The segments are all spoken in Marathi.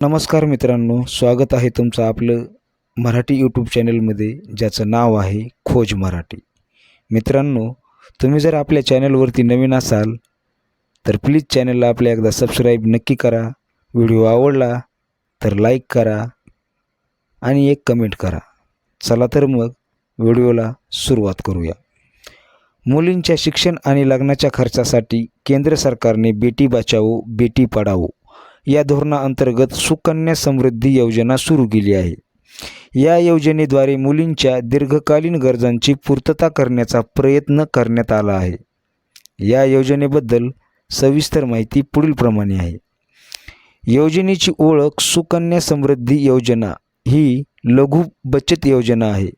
नमस्कार मित्रांनो स्वागत आहे तुमचं आपलं मराठी यूट्यूब चॅनलमध्ये ज्याचं नाव आहे खोज मराठी. मित्रांनो तुम्ही जर आपल्या चॅनलवरती नवीन असाल तर प्लीज चॅनलला आपल्या एकदा सबस्क्राईब नक्की करा व्हिडिओ आवडला तर लाईक करा आणि एक कमेंट करा. चला तर मग व्हिडिओला सुरुवात करूया. मुलींच्या शिक्षण आणि लग्नाच्या खर्चासाठी केंद्र सरकारने बेटी बचाओ बेटी पढाओ या धोरणाअंतर्गत सुकन्या समृद्धी योजना सुरू केली आहे. या योजनेद्वारे मुलींच्या दीर्घकालीन गरजांची पूर्तता करण्याचा प्रयत्न करण्यात आला आहे. या योजनेबद्दल सविस्तर माहिती पुढीलप्रमाणे आहे. योजनेची ओळख सुकन्या समृद्धी योजना ही लघु बचत योजना आहे.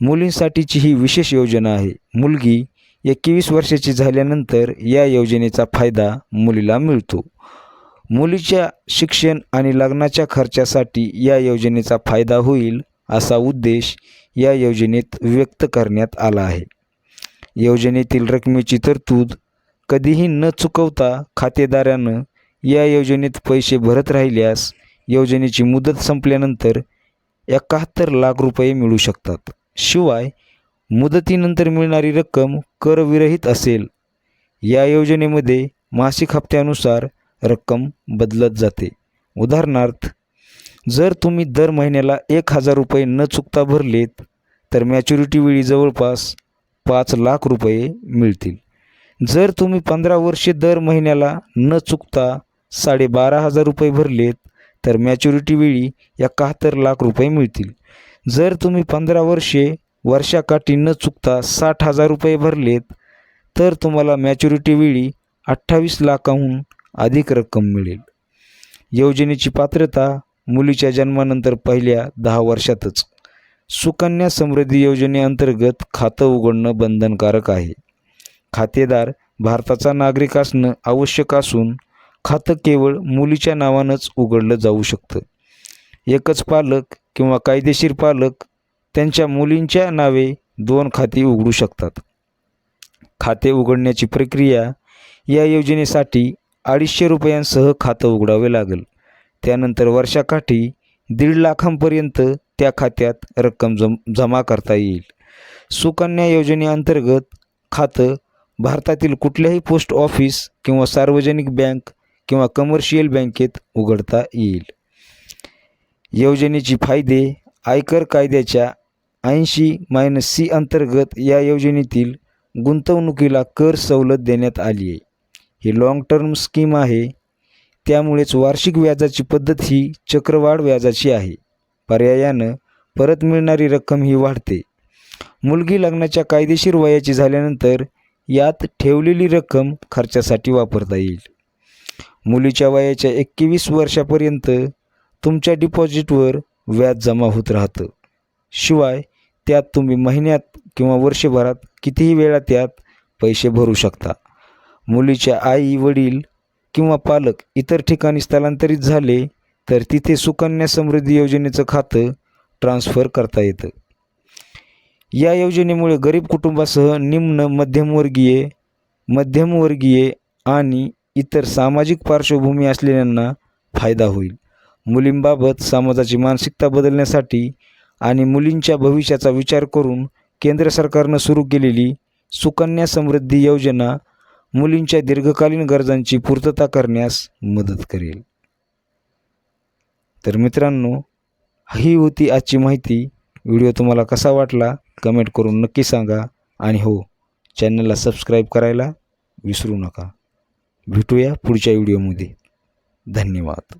मुलींसाठीची ही विशेष योजना आहे. मुलगी एकवीस वर्षाची झाल्यानंतर या योजनेचा फायदा मुलीला मिळतो. मुलीच्या शिक्षण आणि लग्नाच्या खर्चासाठी या योजनेचा फायदा होईल असा उद्देश या योजनेत व्यक्त करण्यात आला आहे. योजनेतील रकमेची तरतूद कधीही न चुकवता खातेदारानं या योजनेत पैसे भरत राहिल्यास योजनेची मुदत संपल्यानंतर एकाहत्तर लाख रुपये मिळू शकतात. शिवाय मुदतीनंतर मिळणारी रक्कम करविरहित असेल. या योजनेमध्ये मासिक हप्त्यानुसार रक्कम बदलत जाते. उदाहरणार्थ जर तुम्ही दर महिन्याला एक हजार रुपये न चुकता भरलेत तर मॅच्युरिटी वेळी जवळपास पाच लाख रुपये मिळतील. जर तुम्ही पंधरा वर्षे दर महिन्याला न चुकता साडेबारा हजार रुपये भरलेत तर मॅच्युरिटी वेळी एकाहत्तर लाख रुपये मिळतील. जर तुम्ही पंधरा वर्षे वर्षाकाठी न चुकता साठ हजार रुपये भरलेत तर तुम्हाला मॅच्युरिटी वेळी अठ्ठावीस लाखाहून अधिक रक्कम मिळेल. योजनेची पात्रता मुलीच्या जन्मानंतर पहिल्या दहा वर्षातच. सुकन्या समृद्धी योजनेअंतर्गत खातं उघडणं बंधनकारक आहे. खातेदार भारताचा नागरिक असणं आवश्यक असून खातं केवळ मुलीच्या नावानंच उघडलं जाऊ शकतं. एकच पालक किंवा कायदेशीर पालक त्यांच्या मुलींच्या नावे दोन खाती उघडू शकतात. खाते उघडण्याची प्रक्रिया या योजनेसाठी अडीचशे रुपयांसह खातं उघडावे लागेल. त्यानंतर वर्षाकाठी दीड लाखांपर्यंत त्या खात्यात रक्कम जम जमा करता येईल. सुकन्या योजनेअंतर्गत खातं भारतातील कुठल्याही पोस्ट ऑफिस किंवा सार्वजनिक बँक किंवा कमर्शियल बँकेत उघडता येईल. योजनेची फायदे आयकर कायद्याच्या ऐंशी मायनस सी अंतर्गत या योजनेतील गुंतवणुकीला कर सवलत देण्यात आली आहे. ही लाँग टर्म स्कीम आहे. त्यामुळेच वार्षिक व्याजाची पद्धत ही चक्रवाढ व्याजाची आहे. पर्यायानं परत मिळणारी रक्कम ही वाढते. मुलगी लग्नाच्या कायदेशीर वयाची झाल्यानंतर यात ठेवलेली रक्कम खर्चासाठी वापरता येईल. मुलीच्या वयाच्या एकवीस वर्षापर्यंत तुमच्या डिपॉझिटवर व्याज जमा होत राहतं. शिवाय त्यात तुम्ही महिन्यात किंवा वर्षभरात कितीही वेळा त्यात पैसे भरू शकता. मुलीच्या आई वडील किंवा पालक इतर ठिकाणी स्थलांतरित झाले तर तिथे सुकन्या समृद्धी योजनेचं खातं ट्रान्स्फर करता येतं. या योजनेमुळे गरीब कुटुंबासह निम्न मध्यमवर्गीय मध्यमवर्गीय आणि इतर सामाजिक पार्श्वभूमी असलेल्यांना फायदा होईल. मुलींबाबत समाजाची मानसिकता बदलण्यासाठी आणि मुलींच्या भविष्याचा विचार करून केंद्र सरकारनं सुरू केलेली सुकन्या समृद्धी योजना मुलींच्या दीर्घकालीन गरजांची पूर्तता करण्यास मदत करेल. तर मित्रांनो ही होती आजची माहिती. व्हिडिओ तुम्हाला कसा वाटला कमेंट करून नक्की सांगा. आणि हो चॅनलला सबस्क्राईब करायला विसरू नका. भेटूया पुढच्या व्हिडिओमध्ये. धन्यवाद.